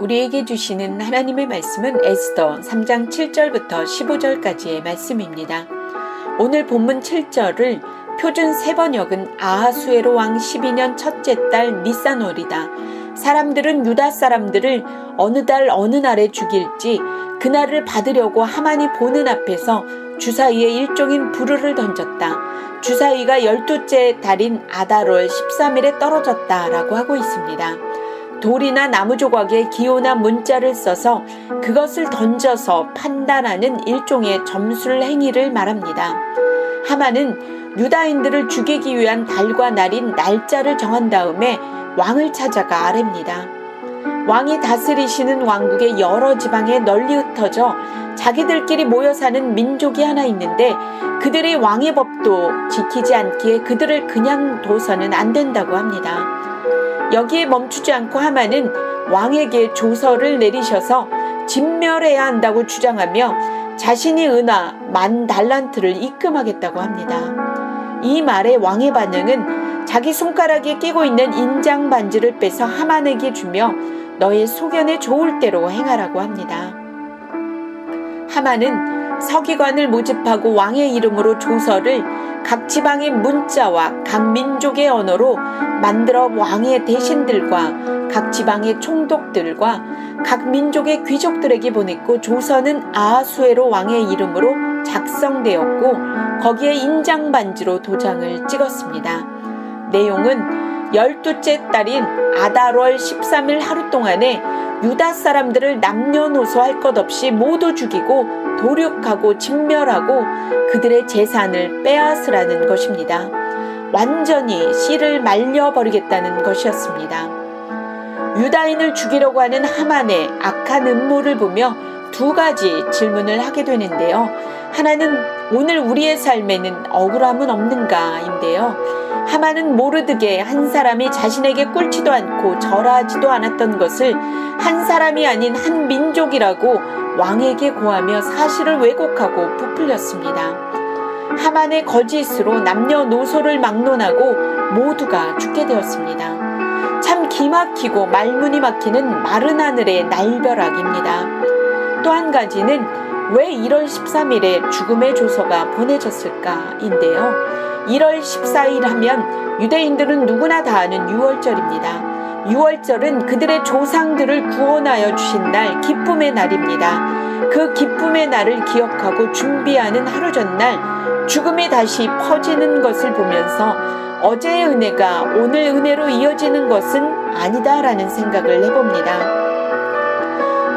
우리에게 주시는 하나님의 말씀은 에스더 3장 7절부터 15절까지의 말씀입니다. 오늘 본문 7절을 표준 세번역은 아하수에로 왕 12년 첫째 달 니산월이다. 사람들은 유다 사람들을 어느 달 어느 날에 죽일지 그날을 받으려고 하만이 보는 앞에서 주사위에 일종인 부르를 던졌다. 주사위가 열두째 달인 아달월 13일에 떨어졌다라고 하고 있습니다. 돌이나 나무 조각에 기호나 문자를 써서 그것을 던져서 판단하는 일종의 점술 행위를 말합니다. 하만은 유다인들을 죽이기 위한 달과 날인 날짜를 정한 다음에 왕을 찾아가 아랩니다. 왕이 다스리시는 왕국의 여러 지방에 널리 흩어져 자기들끼리 모여 사는 민족이 하나 있는데 그들이 왕의 법도 지키지 않기에 그들을 그냥 둬서는 안 된다고 합니다. 여기에 멈추지 않고 하만은 왕에게 조서를 내리셔서 진멸해야 한다고 주장하며 자신이 은하 만 달란트를 입금하겠다고 합니다. 이 말에 왕의 반응은 자기 손가락에 끼고 있는 인장 반지를 빼서 하만에게 주며 너의 소견에 좋을 대로 행하라고 합니다. 하만은 서기관을 모집하고 왕의 이름으로 조서를 각 지방의 문자와 각 민족의 언어로 만들어 왕의 대신들과 각 지방의 총독들과 각 민족의 귀족들에게 보냈고 조선은 아하수에로 왕의 이름으로 작성되었고 거기에 인장 반지로 도장을 찍었습니다. 내용은 열두째 달인 아달월 13일 하루 동안에 유다 사람들을 남녀노소 할 것 없이 모두 죽이고 도륙하고 진멸하고 그들의 재산을 빼앗으라는 것입니다. 완전히 씨를 말려버리겠다는 것이었습니다. 유다인을 죽이려고 하는 하만의 악한 음모를 보며 두 가지 질문을 하게 되는데요. 하나는 오늘 우리의 삶에는 억울함은 없는가인데요. 하만은 모르드게 한 사람이 자신에게 꿀지도 않고 절하지도 않았던 것을 한 사람이 아닌 한 민족이라고 왕에게 고하며 사실을 왜곡하고 부풀렸습니다. 하만의 거짓으로 남녀노소를 막론하고 모두가 죽게 되었습니다. 참 기막히고 말문이 막히는 마른 하늘의 날벼락입니다. 또 한 가지는 왜 1월 13일에 죽음의 조서가 보내졌을까인데요. 1월 14일 하면 유대인들은 누구나 다 아는 6월절입니다. 6월절은 그들의 조상들을 구원하여 주신 날, 기쁨의 날입니다. 그 기쁨의 날을 기억하고 준비하는 하루 전날, 죽음이 다시 퍼지는 것을 보면서 어제의 은혜가 오늘 은혜로 이어지는 것은 아니다라는 생각을 해봅니다.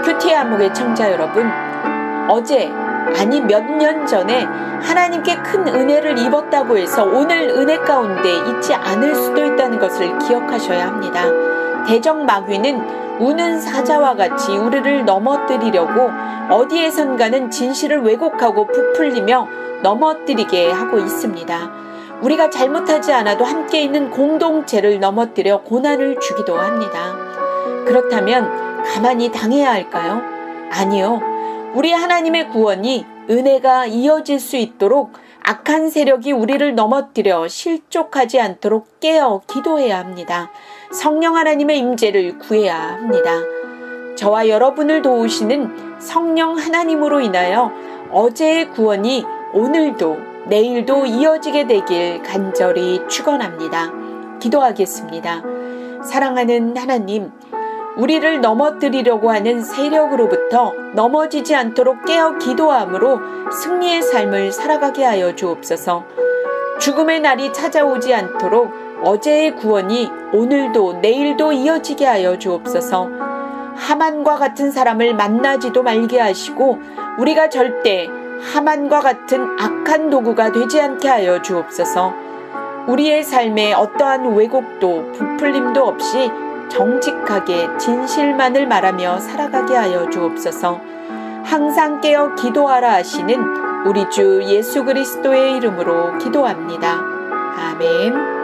큐티 암흑의 청자 여러분, 어제 아니 몇 년 전에 하나님께 큰 은혜를 입었다고 해서 오늘 은혜 가운데 있지 않을 수도 있다는 것을 기억하셔야 합니다. 대적 마귀는 우는 사자와 같이 우리를 넘어뜨리려고 어디에선가는 진실을 왜곡하고 부풀리며 넘어뜨리게 하고 있습니다. 우리가 잘못하지 않아도 함께 있는 공동체를 넘어뜨려 고난을 주기도 합니다. 그렇다면 가만히 당해야 할까요? 아니요. 우리 하나님의 구원이 은혜가 이어질 수 있도록 악한 세력이 우리를 넘어뜨려 실족하지 않도록 깨어 기도해야 합니다. 성령 하나님의 임재를 구해야 합니다. 저와 여러분을 도우시는 성령 하나님으로 인하여 어제의 구원이 오늘도 내일도 이어지게 되길 간절히 축원합니다. 기도하겠습니다. 사랑하는 하나님, 우리를 넘어뜨리려고 하는 세력으로부터 넘어지지 않도록 깨어 기도함으로 승리의 삶을 살아가게 하여 주옵소서. 죽음의 날이 찾아오지 않도록 어제의 구원이 오늘도 내일도 이어지게 하여 주옵소서. 하만과 같은 사람을 만나지도 말게 하시고 우리가 절대 하만과 같은 악한 도구가 되지 않게 하여 주옵소서. 우리의 삶에 어떠한 왜곡도 부풀림도 없이 정직하게 진실만을 말하며 살아가게 하여 주옵소서. 항상 깨어 기도하라 하시는 우리 주 예수 그리스도의 이름으로 기도합니다. 아멘.